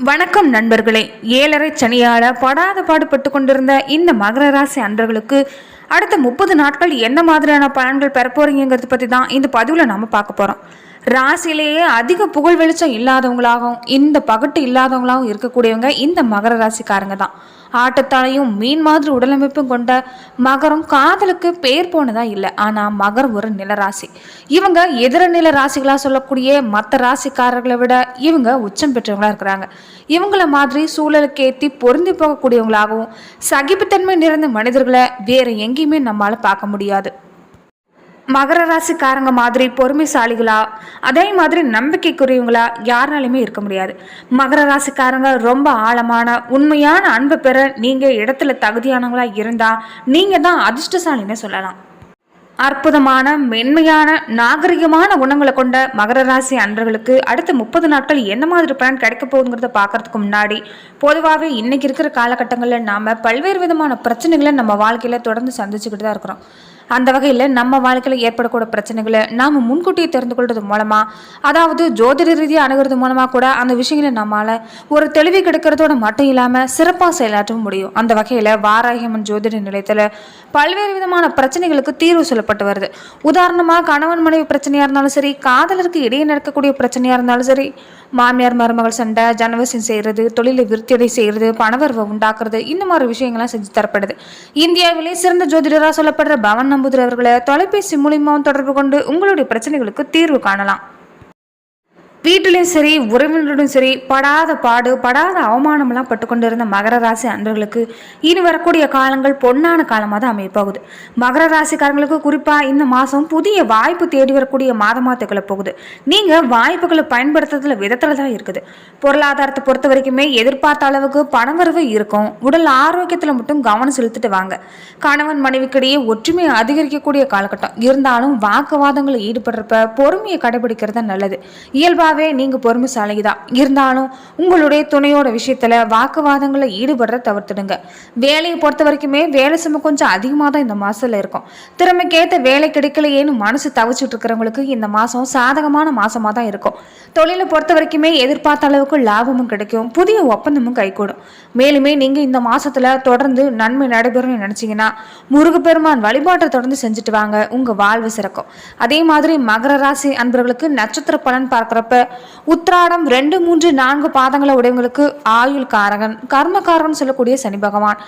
வணக்கம் நண்பர்களே. ஏழரை சனியால படாத பாடுபட்டு கொண்டிருந்த இந்த மகர ராசி அன்பர்களுக்கு அடுத்த முப்பது நாட்கள் என்ன மாதிரியான பலன்கள் பெற பற்றி தான் இந்த பதிவில் நம்ம பார்க்க போகிறோம் ராசியிலேயே அதிக புகழ் வெளிச்சம் இல்லாதவங்களாகவும் இந்த பகட்டு இல்லாதவங்களாகவும் இருக்கக்கூடியவங்க இந்த மகர ராசிக்காரங்க தான். ஆட்டத்தாலையும் மீன் மாதிரி உடலமைப்பும் கொண்ட மகரம் காதலுக்கு பேர் போனதா இல்லை. ஆனால் மகரம் ஒரு நிலராசி. இவங்க எதிர நில ராசிகளாக சொல்லக்கூடிய மற்ற ராசிக்காரர்களை விட இவங்க உச்சம் பெற்றவங்களா இருக்கிறாங்க. இவங்கள மாதிரி சூழலுக்கு ஏற்றி பொருந்தி போகக்கூடியவங்களாகவும் சகிப்புத்தன்மை நிறைந்த மனிதர்களை வேற எங்கேயுமே நம்மளால் பார்க்க முடியாது. மகர ராசிக்காரங்க மாதிரி பொறுமைசாலிகளா? அதே மாதிரி நம்பிக்கைக்குரியவங்களா யாருனாலுமே இருக்க முடியாது. மகர ராசிக்காரங்க ரொம்ப ஆழமான உண்மையான அன்பை பெற நீங்க இடத்துல தகுதியானவங்களா இருந்தா நீங்க தான் அதிர்ஷ்டசாலின்னு சொல்லலாம். அற்புதமான மென்மையான நாகரிகமான குணங்களை கொண்ட மகர ராசி அன்பர்களுக்கு அடுத்த முப்பது நாட்கள் என்ன மாதிரி பலன் கிடைக்க போகுதுங்கிறத பார்க்கறதுக்கு முன்னாடி பொதுவாகவே இன்னைக்கு இருக்கிற காலகட்டங்களில் நாம் பல்வேறு விதமான பிரச்சனைகளை நம்ம வாழ்க்கையில் தொடர்ந்து சந்திச்சுக்கிட்டு தான் இருக்கிறோம். அந்த வகையில் நம்ம வாழ்க்கையில் ஏற்படக்கூடிய பிரச்சனைகளை நாம் முன்கூட்டியே தெரிந்து கொள்வது மூலமாக அதாவது ஜோதிட ரீதியாக அணுகிறது மூலமாக கூட அந்த விஷயங்களை நம்மளால் ஒரு தெளிவு கிடைக்கிறதோட மட்டும் இல்லாமல் சிறப்பாக செயலாற்றவும் முடியும். அந்த வகையில் வாராகியம்மன் ஜோதிட நிலையத்தில் பல்வேறு விதமான பிரச்சனைகளுக்கு தீர்வு சொல்லப்பட்டு வருது. உதாரணமாக கணவன் மனைவி பிரச்சனையாக இருந்தாலும் சரி காதலருக்கு இடையே நடக்கக்கூடிய பிரச்சனையாக இருந்தாலும் சரி மாமியார் மருமகள் சண்டை ஜனவசம் செய்கிறது தொழிலை விருத்தியடை செய்கிறது பணவரவை உண்டாக்குறது இந்த மாதிரி விஷயங்கள்லாம் செஞ்சு தரப்படுது. இந்தியாவிலே சிறந்த ஜோதிடராக சொல்லப்படுற பவன் நம்பூதிரி அவர்களை தொலைபேசி மூலியமாகவும் தொடர்பு கொண்டு உங்களுடைய பிரச்சனைகளுக்கு தீர்வு காணலாம். வீட்டிலையும் சரி உறவினர்களும் சரி படாத பாடு படாத அவமானம்லாம் பட்டு கொண்டிருந்த மகர ராசி அன்பர்களுக்கு இனி வரக்கூடிய காலங்கள் பொன்னான காலமாக தான் அமையப்போகுது. மகர ராசிக்காரங்களுக்கு குறிப்பாக இந்த மாதம் புதிய வாய்ப்பு தேடி வரக்கூடிய மாதமாக திகழ போகுது. நீங்கள் வாய்ப்புகளை பயன்படுத்துறதுல விதத்தில் தான் இருக்குது. பொருளாதாரத்தை பொறுத்த வரைக்குமே எதிர்பார்த்த அளவுக்கு பணவரவு இருக்கும். உடல் ஆரோக்கியத்தில் மட்டும் கவனம் செலுத்திட்டு வாங்க. கணவன் மனைவிக்கிடையே ஒற்றுமை அதிகரிக்கக்கூடிய காலகட்டம். இருந்தாலும் வாக்குவாதங்களில் ஈடுபடுறப்ப பொறுமையை கடைபிடிக்கிறது நல்லது. இயல்பாக இயல்பாகவே நீங்கள் பொறுமைசாலி தான் இருந்தாலும் உங்களுடைய துணையோட விஷயத்தில் வாக்குவாதங்களில் ஈடுபடுற தவிர்த்துடுங்க. வேலையை பொறுத்த வரைக்குமே வேலை சுமை கொஞ்சம் அதிகமாக தான் இந்த மாதத்தில் இருக்கும். திறமைக்கேற்ற வேலை கிடைக்கலையேன்னு மனசு தவிச்சிட்டு இருக்கிறவங்களுக்கு இந்த மாதம் சாதகமான மாதமாக தான் இருக்கும். தொழிலை பொறுத்த வரைக்குமே எதிர்பார்த்த அளவுக்கு லாபமும் கிடைக்கும். புதிய ஒப்பந்தமும் கைகூடும். மேலுமே நீங்கள் இந்த மாதத்தில் தொடர்ந்து நன்மை நடைபெறும்னு நினச்சிங்கன்னா முருகப்பெருமான் வழிபாட்டை தொடர்ந்து செஞ்சுட்டு வாங்க. உங்கள் வாழ்வு சிறக்கும். அதே மாதிரி மகர ராசி அன்பர்களுக்கு நட்சத்திர பலன் பார்க்குறப்ப உத்ராடம் ரெண்டு மூன்று நான்கு பாதங்களை உடையவங்களுக்கு ஆயுள் காரகன் கர்ம காரகன் சொல்லக்கூடிய சனி பகவான்.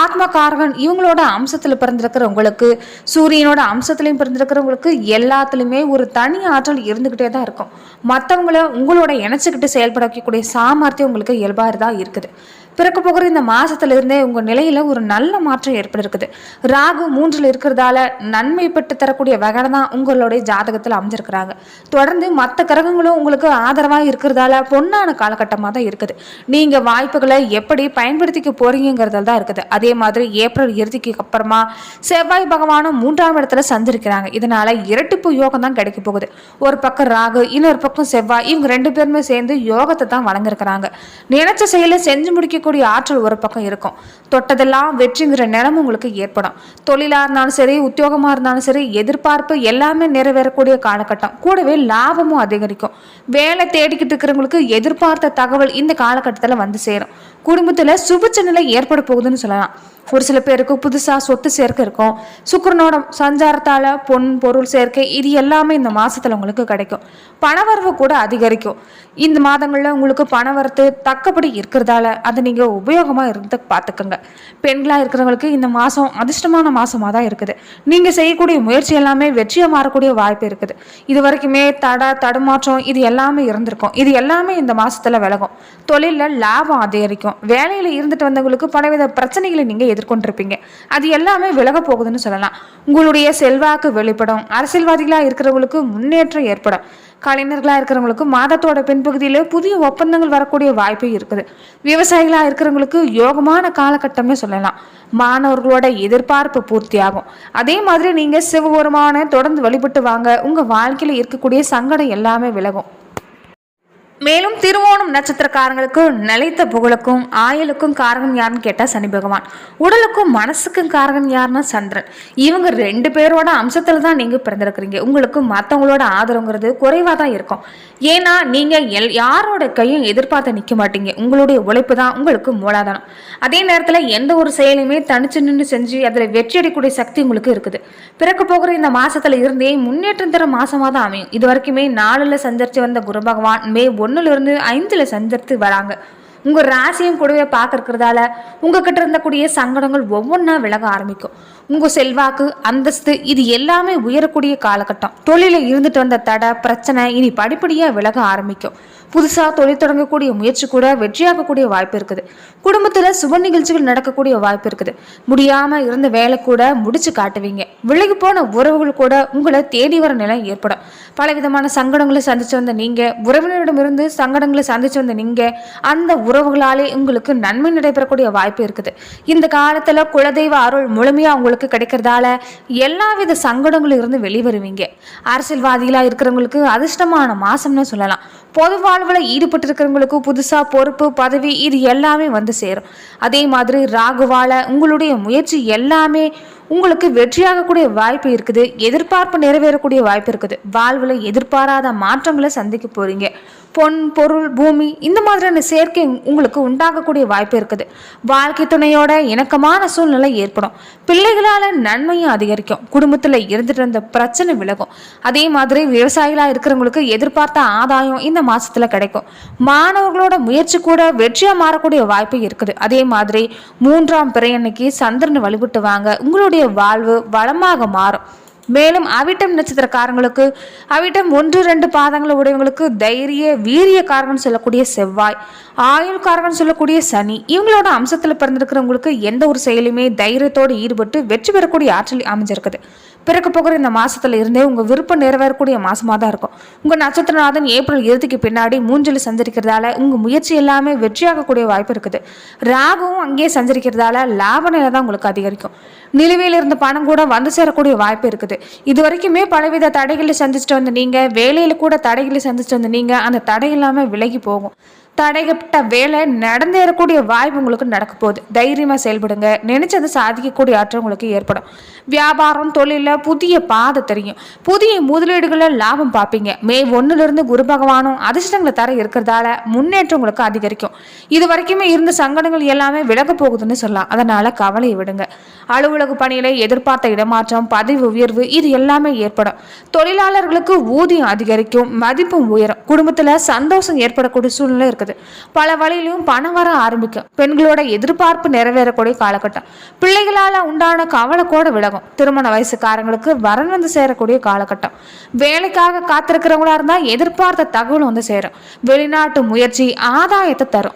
ஆத்ம காரகன் இவங்களோட அம்சத்தில் பிறந்திருக்கிறவங்களுக்கு சூரியனோட அம்சத்திலையும் பிறந்திருக்கிறவங்களுக்கு எல்லாத்துலேயுமே ஒரு தனி ஆற்றல் இருந்துக்கிட்டே தான் இருக்கும். மற்றவங்கள உங்களோட இணைச்சிக்கிட்டு செயல்பட வைக்கக்கூடிய சாமர்த்தியம் உங்களுக்கு இயல்பாக தான் இருக்குது. பிறக்க போகிற இந்த மாசத்துல இருந்தே உங்க நிலையில ஒரு நல்ல மாற்றம் ஏற்பட்டிருக்குது. ராகு மூன்றில் இருக்கிறதால நன்மை பெற்று தரக்கூடிய வகை தான் உங்களுடைய ஜாதகத்தில் அமைஞ்சிருக்கிறாங்க. தொடர்ந்து மற்ற கிரகங்களும் உங்களுக்கு ஆதரவாக இருக்கிறதால பொன்னான காலகட்டமாக தான் இருக்குது. நீங்க வாய்ப்புகளை எப்படி பயன்படுத்திக்க போறீங்கிறதுல தான் இருக்குது. அதே மாதிரி ஏப்ரல் இறுதிக்கு அப்புறமா செவ்வாய் பகவானும் மூன்றாம் இடத்துல சந்திருக்கிறாங்க. இதனால இரட்டிப்பு யோகம் தான் கிடைக்க போகுது. ஒரு பக்கம் ராகு இன்னொரு பக்கம் செவ்வாய் இவங்க ரெண்டு பேருமே சேர்ந்து யோகத்தை தான் வழங்கிருக்கிறாங்க நினைச்ச செயலை செஞ்சு முடிக்க இருக்கக்கூடிய ஆற்றல் ஒரு பக்கம் இருக்கும். தொட்டதெல்லாம் வெற்றிங்கிற நிலம் உங்களுக்கு ஏற்படும். தொழிலாக இருந்தாலும் சரி உத்தியோகமாக இருந்தாலும் சரி எதிர்பார்ப்பு எல்லாமே நிறைவேறக்கூடிய காலகட்டம். கூடவே லாபமும் அதிகரிக்கும். வேலை தேடிக்கிட்டு இருக்கிறவங்களுக்கு எதிர்பார்த்த தகவல் இந்த காலகட்டத்தில் வந்து சேரும். குடும்பத்தில் சுபச்ச நிலை ஏற்பட போகுதுன்னு சொல்லலாம். ஒரு சில பேருக்கு புதுசாக சொத்து சேர்க்கை இருக்கும். சுக்கரனோட சஞ்சாரத்தால் பொன் பொருள் சேர்க்கை இது எல்லாமே இந்த மாதத்தில் உங்களுக்கு கிடைக்கும். பணவரவு கூட அதிகரிக்கும். இந்த மாதங்களில் உங்களுக்கு பணவரத்து தக்கபடி இருக்கிறதால அதை நீங்கள் உபயோகமாக இருந்து பார்த்துக்கோங்க. பெண்களாக இருக்கிறவங்களுக்கு இந்த மாதம் அதிர்ஷ்டமான மாதமாக தான் இருக்குது. நீங்கள் செய்யக்கூடிய முயற்சி எல்லாமே வெற்றியாக மாறக்கூடிய வாய்ப்பு இருக்குது. இது வரைக்குமே தட தடுமாற்றம் இது எல்லாமே இருந்திருக்கும். இது எல்லாமே இந்த மாதத்தில் விலகும். தொழிலில் லாபம் அதிகரிக்கும். வேலையில் இருந்துட்டு வந்தவங்களுக்கு பலவித பிரச்சனைகளை நீங்கள் எதிர்கொண்டிருப்பீங்க. அது எல்லாமே விலக போகுதுன்னு சொல்லலாம். உங்களுடைய செல்வாக்கு வெளிப்படும். அரசியல்வாதிகளாக இருக்கிறவங்களுக்கு முன்னேற்றம் ஏற்படும். கலைஞர்களாக இருக்கிறவங்களுக்கு மாதத்தோட பின்பகுதியில் புதிய ஒப்பந்தங்கள் வரக்கூடிய வாய்ப்பு இருக்குது. விவசாயிகளாக இருக்கிறவங்களுக்கு யோகமான காலகட்டமே சொல்லலாம். மாணவர்களோட எதிர்பார்ப்பு பூர்த்தியாகும். அதே மாதிரி நீங்கள் சிவபெருமான தொடர்ந்து வழிபட்டு வாங்க. உங்கள் வாழ்க்கையில் இருக்கக்கூடிய சங்கடம் எல்லாமே விலகும். மேலும் திருவோணம் நட்சத்திரக்காரங்களுக்கு நிலைத்த புகழுக்கும் ஆயுளுக்கும் காரணம் யாருன்னு கேட்டால் சனி பகவான். உடலுக்கும் மனசுக்கும் காரணம் யாருன்னா சந்திரன். இவங்க ரெண்டு பேரோட அம்சத்தில் தான் நீங்கள் பிறந்திருக்கிறீங்க. உங்களுக்கு மற்றவங்களோட ஆதரவுங்கிறது குறைவாக தான் இருக்கும். ஏன்னா நீங்கள் எல் யாரோட கையும் எதிர்பார்த்து நிற்க மாட்டீங்க. உங்களுடைய உழைப்பு தான் உங்களுக்கு மூலாதனம் அதே நேரத்தில் எந்த ஒரு செயலையுமே தனிச்சு நின்று செஞ்சு அதில் வெற்றி அடையக்கூடிய சக்தி உங்களுக்கு இருக்குது. பிறக்க போகிற இந்த மாதத்தில் இருந்தே முன்னேற்றம் தர மாதமாக தான் அமையும். இது வரைக்குமே நாளில் சஞ்சரித்து வந்த குரு பகவான் மே ஒன்று இருந்து ஐந்துல சஞ்சரித்து வராங்க. உங்கள் ராசியும் கூடவே பார்க்கறதால உங்ககிட்ட இருந்தக்கூடிய சங்கடங்கள் ஒவ்வொன்றா விலக ஆரம்பிக்கும். உங்கள் செல்வாக்கு அந்தஸ்து இது எல்லாமே உயரக்கூடிய காலகட்டம். தொழில இருந்துட்டு வந்த தடை பிரச்சனை இனி படிப்படியாக விலக ஆரம்பிக்கும். புதுசாக தொழில் தொடங்கக்கூடிய முயற்சி கூட வெற்றியாகக்கூடிய வாய்ப்பு இருக்குது. குடும்பத்தில் சுப நிகழ்ச்சிகள் நடக்கக்கூடிய வாய்ப்பு இருக்குது. முடியாமல் இருந்த வேலை கூட முடிச்சு காட்டுவீங்க. விலகி போன உறவுகள் கூட உங்களை தேடி வர நிலை ஏற்படும். பலவிதமான சங்கடங்களை சந்திச்சு வந்த நீங்கள் உறவினரிடமிருந்து சங்கடங்களை சந்திச்சு வந்த நீங்கள் அந்த உறவுகளாலே உங்களுக்கு நன்மை நடைபெறக்கூடிய வாய்ப்பு இருக்குது. இந்த காலத்தில் குலதெய்வ அருள் முழுமையாக உங்களுக்கு கிடைக்கிறதால எல்லாவித சங்கடங்களும் இருந்து வெளிவருவீங்க. அரசியல்வாதிகளாக இருக்கிறவங்களுக்கு அதிர்ஷ்டமான மாதம்னு சொல்லலாம். பொது வாழ்வில் ஈடுபட்டு இருக்கிறவங்களுக்கு புதுசாக பொறுப்பு பதவி இது எல்லாமே வந்து சேரும். அதே மாதிரி ராகுவால உங்களுடைய முயற்சி எல்லாமே உங்களுக்கு வெற்றியாகக்கூடிய வாய்ப்பு இருக்குது எதிர்பார்ப்பு நிறைவேறக்கூடிய வாய்ப்பு இருக்குது. வாழ்வில் எதிர்பாராத மாற்றங்களை சந்திக்க போகிறீங்க பொன் பொருள் பூமி இந்த மாதிரியான சேர்க்கை உங்களுக்கு உண்டாகக்கூடிய வாய்ப்பு இருக்குது. வாழ்க்கை துணையோட இணக்கமான சூழ்நிலை ஏற்படும். பிள்ளைகளால் நன்மையும் அதிகரிக்கும். குடும்பத்தில் இருந்துட்டு இருந்த பிரச்சனை விலகும். அதே மாதிரி விவசாயிகளாக இருக்கிறவங்களுக்கு எதிர்பார்த்த ஆதாயம் இந்த மாதத்தில் கிடைக்கும். மாணவர்களோட முயற்சி கூட வெற்றியாக மாறக்கூடிய வாய்ப்பு இருக்குது. அதே மாதிரி மூன்றாம் பிறை அன்னைக்கு சந்திரனை வழிபட்டு வாங்க. உங்களுடைய வாழ்வு வளமாக மாறும். மேலும் அவிட்டம் நட்சத்திரக்காரங்களுக்கு அவிட்டம் ஒன்று ரெண்டு பாதங்களை உடையவங்களுக்கு தைரிய வீரிய சொல்லக்கூடிய செவ்வாய் ஆயுள்காரகன் சொல்லக்கூடிய சனி. இவங்களோட அம்சத்தில் பிறந்திருக்கிறவங்களுக்கு எந்த ஒரு செயலுமே தைரியத்தோடு ஈடுபட்டு வெற்றி பெறக்கூடிய ஆற்றல் அமைஞ்சிருக்குது. பிறக்க போகிற இந்த மாசத்துல இருந்தே உங்க விருப்பம் நிறைவேறக்கூடிய மாசமாக தான் இருக்கும். உங்க நட்சத்திரநாதன் ஏப்ரல் இறுதிக்கு பின்னாடி மூஞ்சில் சஞ்சரிக்கிறதால உங்க முயற்சி எல்லாமே வெற்றியாகக்கூடிய வாய்ப்பு இருக்குது. ராகவும் அங்கேயே சஞ்சரிக்கிறதால லாப நிலை தான் உங்களுக்கு அதிகரிக்கும். நிலுவையில் இருந்த பணம் கூட வந்து சேரக்கூடிய வாய்ப்பு இருக்குது. இது வரைக்குமே பலவித தடைகளை சந்திச்சுட்டு வந்த நீங்க வேலையில் கூட தடைகளை சந்திச்சுட்டு வந்த நீங்கள் அந்த தடை இல்லாமல் விலகி போகும். தடைகப்பட்ட வேலை நடந்தேறக்கூடிய வாய்ப்பு உங்களுக்கு நடக்க போகுது. தைரியமாக செயல்படுங்க. நினைச்சது சாதிக்கக்கூடிய ஆற்றல் உங்களுக்கு ஏற்படும். வியாபாரம் தொழிலில் புதிய பாதை தெரியும். புதிய முதலீடுகளை லாபம் பார்ப்பீங்க. மே ஒன்றுலேருந்து குரு பகவானும் அதிர்ஷ்டங்களை தர இருக்கிறதால முன்னேற்றம் உங்களுக்கு அதிகரிக்கும். இது வரைக்குமே இருந்த சங்கடங்கள் எல்லாமே விலக போகுதுன்னு சொல்லலாம். அதனால் கவலையை விடுங்க. அலுவலக பணியில எதிர்பார்த்த இடமாற்றம் பதவி உயர்வு இது எல்லாமே ஏற்படும். தொழிலாளர்களுக்கு ஊதியம் அதிகரிக்கும் மதிப்பும் உயரும். குடும்பத்தில் சந்தோஷம் ஏற்படக்கூடிய சூழ்நிலை இருக்குது. பல வழியிலும் பணம் வர ஆரம்பிக்கும். பெண்களோட எதிர்பார்ப்பு நிறைவேறக்கூடிய காலகட்டம். பிள்ளைகளால உண்டான கவலை கூட விலகும். திருமண வயசுக்காரங்களுக்கு வரன் வந்து சேரக்கூடிய காலகட்டம். வேலைக்காக காத்திருக்கிறவங்களா இருந்தா எதிர்பார்த்த தகவல் வந்து சேரும். வெளிநாட்டு முயற்சி ஆதாயத்தை தரும்.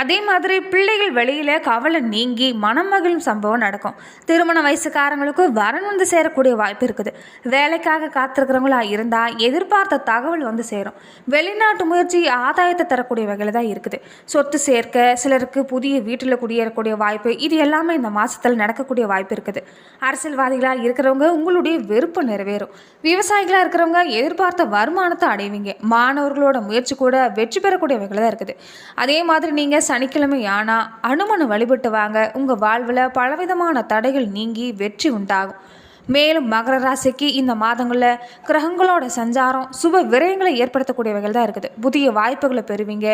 அதே மாதிரி பிள்ளைகள் வெளியில் கவலை நீங்கி மனம் மகிழும் சம்பவம் நடக்கும். திருமண வயசுக்காரங்களுக்கு வரன் வந்து சேரக்கூடிய வாய்ப்பு இருக்குது. வேலைக்காக காத்திருக்கிறவங்களா இருந்தால் எதிர்பார்த்த தகவல் வந்து சேரும். வெளிநாட்டு முயற்சி ஆதாயத்தை தரக்கூடிய வகையில் தான் இருக்குது. சொத்து சேர்க்க சிலருக்கு புதிய வீட்டில் குடியேறக்கூடிய வாய்ப்பு இது எல்லாமே இந்த மாதத்தில் நடக்கக்கூடிய வாய்ப்பு இருக்குது. அரசியல்வாதிகளாக இருக்கிறவங்க உங்களுடைய விருப்பம் நிறைவேறும். விவசாயிகளாக இருக்கிறவங்க எதிர்பார்த்த வருமானத்தை அடைவீங்க. மாணவர்களோட முயற்சி கூட வெற்றி பெறக்கூடிய வகையில் தான் இருக்குது. அதே மாதிரி நீங்கள் சனிக்கிழமை ஆனால் அனுமனை வழிபட்டு வாங்க. உங்கள் வாழ்வில் பலவிதமான தடைகள் நீங்கி வெற்றி உண்டாகும். மேலும் மகர ராசிக்கு இந்த மாதங்களில் கிரகங்களோட சஞ்சாரம் சுப விரயங்களை ஏற்படுத்தக்கூடிய வகையில் தான் இருக்குது. புதிய வாய்ப்புகளை பெறுவீங்க.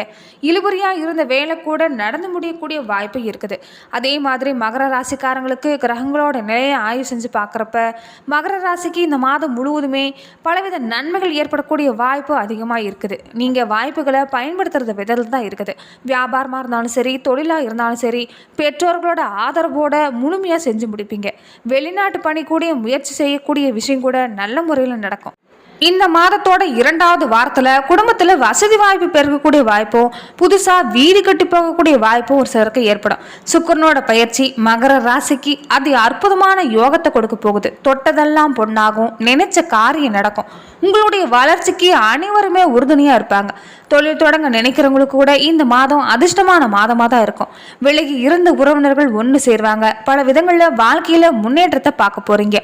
இழுபறியாக இருந்த வேலை கூட நடந்து முடியக்கூடிய வாய்ப்பு இருக்குது. அதே மாதிரி மகர ராசிக்காரங்களுக்கு கிரகங்களோட நிலையை ஆய்வு செஞ்சு பார்க்குறப்ப மகர ராசிக்கு இந்த மாதம் முழுவதுமே பலவித நன்மைகள் ஏற்படக்கூடிய வாய்ப்பு அதிகமாக இருக்குது. நீங்கள் வாய்ப்புகளை பயன்படுத்துறது விதத்தில் தான் இருக்குது. வியாபாரமாக இருந்தாலும் சரி தொழிலாக இருந்தாலும் சரி பெற்றோர்களோட ஆதரவோட முழுமையாக செஞ்சு முடிப்பீங்க. வெளிநாட்டு பணி கூடிய முயற்சி செய்யக்கூடிய விஷயம் கூட நல்ல முறையில் நடக்கும். இந்த மாதத்தோட இரண்டாவது வாரத்தில் குடும்பத்தில் வசதி வாய்ப்பு பெருகக்கூடிய வாய்ப்பும் புதுசாக வீடு கட்டி போகக்கூடிய வாய்ப்பும் ஒரு சிலருக்கு ஏற்படும். சுக்கரனோட பயிற்சி மகர ராசிக்கு அது அற்புதமான யோகத்தை கொடுக்க போகுது. தொட்டதெல்லாம் பொண்ணாகும் நினைச்ச காரியம் நடக்கும். உங்களுடைய வளர்ச்சிக்கு அனைவருமே உறுதுணையாக இருப்பாங்க. தொழில் தொடங்க நினைக்கிறவங்களுக்கு கூட இந்த மாதம் அதிர்ஷ்டமான மாதமாக தான் இருக்கும். விலகி இருந்த உறவினர்கள் ஒன்று சேர்வாங்க. பல விதங்களில் வாழ்க்கையில் முன்னேற்றத்தை பார்க்க போறீங்க.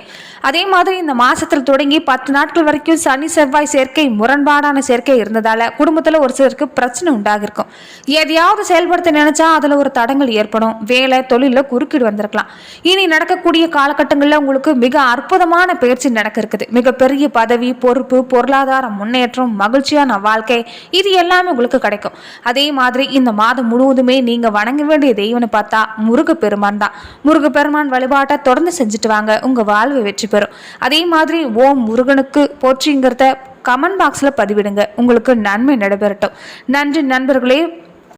அதே மாதிரி இந்த மாசத்தில் தொடங்கி பத்து நாட்கள் வரைக்கும் சனி செவ்வாய் சேர்க்கை முரண்பாடான சேர்க்கை இருந்ததால குடும்பத்தில் ஒரு சிலருக்கு பிரச்சனை உண்டாகிருக்கும். எதையாவது செயல்படுத்த நினைச்சா அதில் ஒரு தடங்கள் ஏற்படும். வேலை தொழிலில் குறுக்கீடு வந்திருக்கலாம். இனி நடக்கக்கூடிய காலகட்டங்களில் உங்களுக்கு மிக அற்புதமான பயிற்சி நடக்க இருக்குது. மிகப்பெரிய பதவி பொறுப்பு பொருளாதார முன்னேற்றம் மகிழ்ச்சியான வாழ்க்கை. இது எல்லாமே உங்களுக்கு கிடைக்கும். அதே மாதிரி இந்த மாதம் முழுவதுமே நீங்க வணங்க வேண்டிய தெய்வம்னு பார்த்தா முருகப்பெருமான் தான். முருகப்பெருமான் வழிபாட்டை தொடர்ந்து செஞ்சுட்டு வாங்க. உங்க வாழ்வு வெற்றி பெறும். அதே மாதிரி ஓம் முருகனுக்கு போற்றிங்கிறத கமெண்ட் பாக்ஸில் பதிவிடுங்க. உங்களுக்கு நன்மை நடைபெறட்டும். நன்றி நண்பர்களே.